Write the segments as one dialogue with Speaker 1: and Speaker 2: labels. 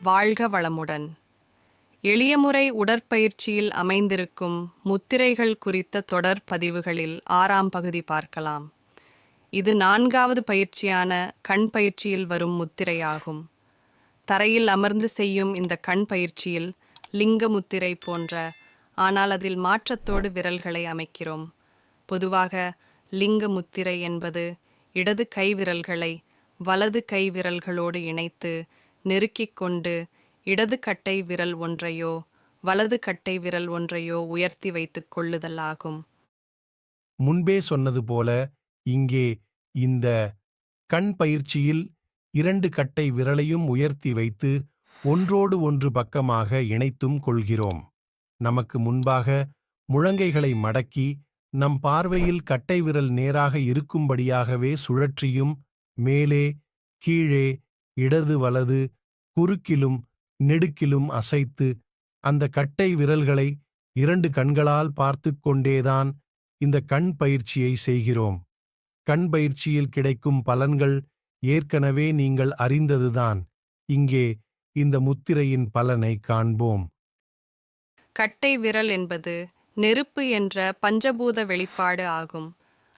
Speaker 1: வாழ்க வளமுடன். எளிய முறை உடற்பயிற்சியில் அமைந்திருக்கும் முத்திரைகள் குறித்த தொடர் பதிவுகளில் ஆறாம் பகுதி பார்க்கலாம். இது நான்காவது பயிற்சியான கண் பயிற்சியில் வரும் முத்திரையாகும். தரையில் அமர்ந்து செய்யும் இந்த கண் பயிற்சியில் லிங்க முத்திரை போன்ற ஆனால் அதில் மாற்றத்தோடு விரல்களை அமைக்கிறோம். பொதுவாக லிங்க முத்திரை என்பது இடது கை விரல்களை வலது கை விரல்களோடு இணைத்து நெருக்கிக் கொண்டு இடது கட்டை விரல் ஒன்றையோ வலது கட்டை விரல் ஒன்றையோ உயர்த்தி வைத்துக் கொள்ளுதல் ஆகும்
Speaker 2: முன்பே சொன்னது போல இங்கே இந்த கண் பயிற்சியில் இரண்டு கட்டை விரலையும் உயர்த்தி வைத்து ஒன்றோடு ஒன்று பக்கமாக இணைத்தும் கொள்கிறோம். நமக்கு முன்பாக முழங்கைகளை மடக்கி நம் பார்வையில் கட்டை விரல் நேராக இருக்கும்படியாகவே சுழற்றியும் மேலே கீழே இடது வலது குறுக்கிலும் நெடுக்கிலும் அசைத்து அந்த கட்டை விரல்களை இரண்டு கண்களால் பார்த்து கொண்டேதான் இந்த கண் பயிற்சியை செய்கிறோம். கண் பயிற்சியில் கிடைக்கும் பலன்கள் ஏற்கனவே நீங்கள் அறிந்ததுதான். இங்கே இந்த முத்திரையின் பலனை காண்போம்.
Speaker 1: கட்டை விரல் என்பது நெருப்பு என்ற பஞ்சபூத வெளிப்பாடு ஆகும்.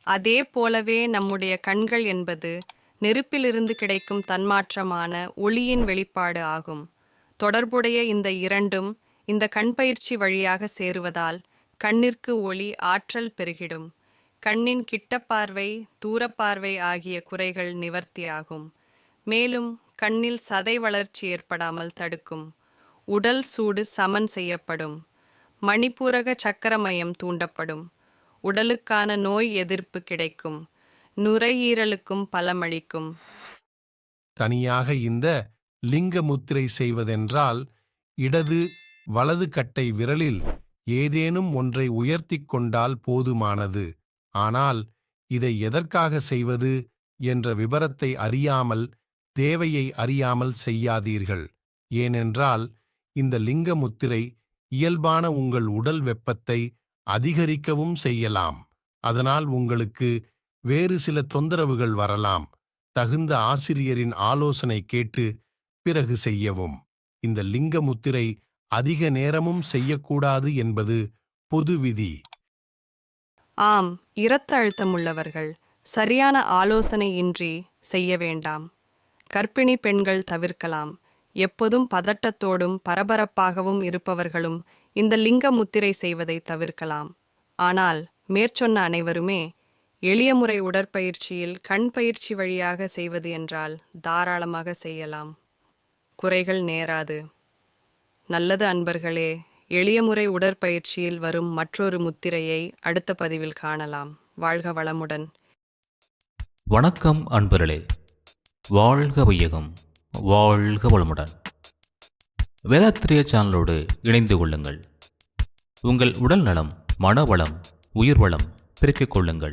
Speaker 1: அதே போலவே நம்முடைய கண்கள் என்பது நெருப்பிலிருந்து கிடைக்கும் தன்மாற்றமான ஒளியின் வெளிப்பாடு ஆகும். தொடர்புடைய இந்த இரண்டும் இந்த கண் பயிற்சி வழியாக சேருவதால் கண்ணிற்கு ஒளி ஆற்றல் பெருகிடும். கண்ணின் கிட்டப்பார்வை தூரப்பார்வை ஆகிய குறைகள் நிவர்த்தியாகும். மேலும் கண்ணில் சதை வளர்ச்சி ஏற்படாமல் தடுக்கும். உடல் சூடு சமன் செய்யப்படும். மணிப்பூரக சக்கரமயம் தூண்டப்படும். உடலுக்கான நோய் எதிர்ப்பு கிடைக்கும். நுரையீரலுக்கும் பலமளிக்கும்.
Speaker 2: தனியாக இந்த லிங்க முத்திரை செய்வதென்றால் இடது வலது கட்டை விரலில் ஏதேனும் ஒன்றை உயர்த்திக் கொண்டால் போதுமானது. ஆனால் இதை எதற்காக செய்வது என்ற விபரத்தை அறியாமல் தேவையை அறியாமல் செய்யாதீர்கள். ஏனென்றால் இந்த லிங்க முத்திரை இயல்பான உங்கள் உடல் வெப்பத்தை அதிகரிக்கவும் செய்யலாம். அதனால் உங்களுக்கு வேறு சில தொந்தரவுகள் வரலாம். தகுந்த ஆசிரியரின் ஆலோசனை கேட்டு பிறகு செய்யவும். இந்த லிங்க முத்திரை அதிக நேரமும் செய்யக்கூடாது என்பது பொது விதி.
Speaker 1: ஆம் இரத்த அழுத்தம் உள்ளவர்கள் சரியான ஆலோசனையின்றி செய்ய வேண்டாம். கர்ப்பிணி பெண்கள் தவிர்க்கலாம். எப்போதும் பதட்டத்தோடும் பரபரப்பாகவும் இருப்பவர்களும் இந்த லிங்க முத்திரை செய்வதை தவிர்க்கலாம். ஆனால் மேற்சொன்ன அனைவருமே எளிய முறை உடற்பயிற்சியில் கண் பயிற்சி வழியாக செய்வது என்றால் தாராளமாக செய்யலாம். குறைகள் நேராது. நல்லது அன்பர்களே எளிய முறை உடற்பயிற்சியில் வரும் மற்றொரு முத்திரையை அடுத்த பதிவில் காணலாம். வாழ்க வளமுடன்.
Speaker 3: வணக்கம் அன்பர்களே. வாழ்க வையகம். வாழ்க வளமுடன். வேதாத்திரிய சேனலோடு இணைந்து கொள்ளுங்கள். உங்கள் உடல் நலம் மனவளம் உயிர்வளம் பெருக்கிக் கொள்ளுங்கள்.